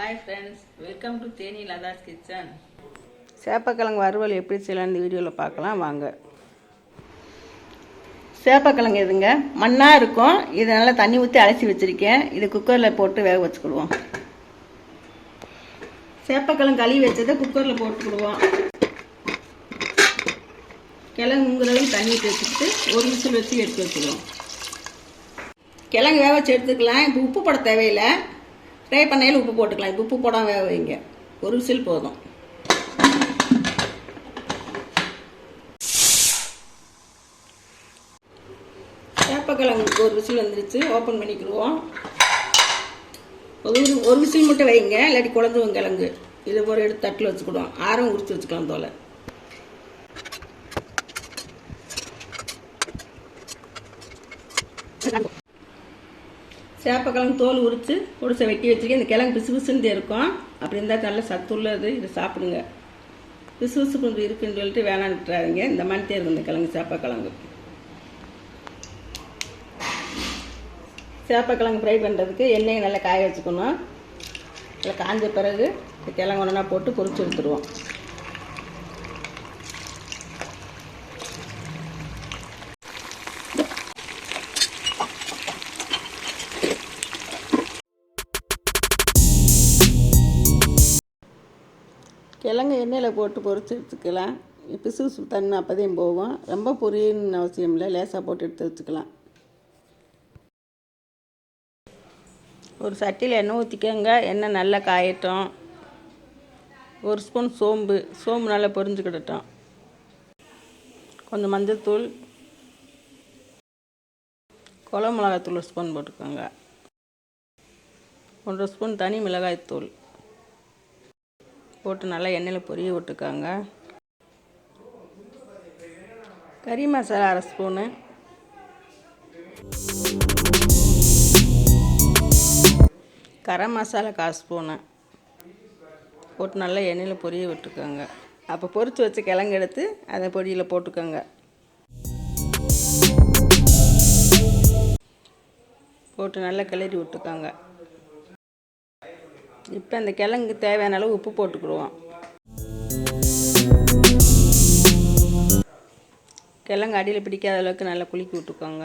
Hi friends welcome to Theni Latha's kitchen சேப்பக்கிழங்கு வறுவல் எப்படி செய்யலாம் இந்த வீடியோவில் பார்க்கலாம் வாங்க. சேப்பக்கிழங்கு எதுங்க? மண்ணாக இருக்கும். இதை நல்லா தண்ணி ஊற்றி அலசி வச்சுருக்கேன். இது குக்கரில் போட்டு வேக வச்சுக்கிடுவோம். சேப்பக்கிழங்கு கழுவி வச்சதை குக்கரில் போட்டுக்கிடுவோம். கிழங்குங்கிறதையும் தண்ணி வச்சுட்டு வச்சுக்கிட்டு ஒரு நிமிஷம் வச்சு எடுத்து வச்சுக்குவோம் கிழங்கு வேக வச்சு எடுத்துக்கலாம். இப்போ உப்பு போட தேவையில்லை. ஃப்ரை பண்ணையில் உப்பு போட்டுக்கலாம். இப்போ உப்பு போடாமல் வேக வைங்க. ஒரு விசில் போதும். சேப்பக்கிழங்குக்கு ஒரு விசில் வந்துருச்சு. ஓப்பன் பண்ணிக்கிடுவோம். ஒரு ஒரு விசில் மட்டும் வைங்க. இல்லாட்டி குழந்துவும் கிழங்கு இதை போல எடுத்து தட்டில் வச்சுக்கிடுவோம். ஆரம் உரித்து வச்சுக்கலாம் தோலை சேப்பக்கிழங்கு தோல் உரித்து பொடிசை வெட்டி வச்சுருக்கேன். இந்த கிழங்கு பிசு பிசுன்னு இருக்கும் அப்படி இருந்தால் நல்ல சத்துள்ளது. இதை சாப்பிடுங்க. பிசு பிசு கொஞ்சம் இருக்குன்னு சொல்லிட்டு வேணான்னு இந்த மாதிரி இருக்கும் இந்த கிழங்கு சேப்பக்கிழங்கு. சேப்பக்கிழங்கு ஃப்ரை பண்ணுறதுக்கு எண்ணெயை நல்லா காய வச்சுக்கணும். நல்லா காஞ்ச பிறகு இந்த கிழங்கு ஒன்றா போட்டு பொறிச்சு எடுத்துருவோம். கிழங்கு எண்ணெயில் போட்டு பொறிச்சு எடுத்துக்கலாம். பிசு பிசு தண்ணி அப்போதையும் போகும். ரொம்ப பொரியணும்னு அவசியம் இல்லை. லேசாக போட்டு எடுத்து வச்சுக்கலாம். ஒரு சட்டியில் எண்ணெய் ஊற்றிக்கோங்க எண்ணெய் நல்லா காயட்டும். ஒரு ஸ்பூன் சோம்பு. சோம்பு நல்லா பொரிஞ்சுக்கிடட்டும் கொஞ்சம் மஞ்சள்தூள் குளம் மிளகாய்த்தூள் ஒரு ஸ்பூன் போட்டுக்கோங்க. ஒன்றரை ஸ்பூன் தனி மிளகாய்த்தூள். போட்டு நல்லா எண்ணெயில் பொரிய விட்டுக்கோங்க. கறி மசாலா அரை ஸ்பூனு. கரம் மசாலா கால் ஸ்பூனு. போட்டு நல்லா எண்ணெயில் பொரிய விட்டுக்கோங்க. அப்போ பொறித்து வச்ச கிழங்கு எடுத்து அதை பொடியில் போட்டுக்கோங்க. போட்டு நல்லா கிளறி விட்டுக்கோங்க. இப்போ அந்த கிழங்கு தேவையான அளவு உப்பு போட்டுக்கிடுவோம். கிழங்கு அடியில் பிடிக்காத அளவுக்கு நல்லா குலுக்கி விட்டுக்கோங்க.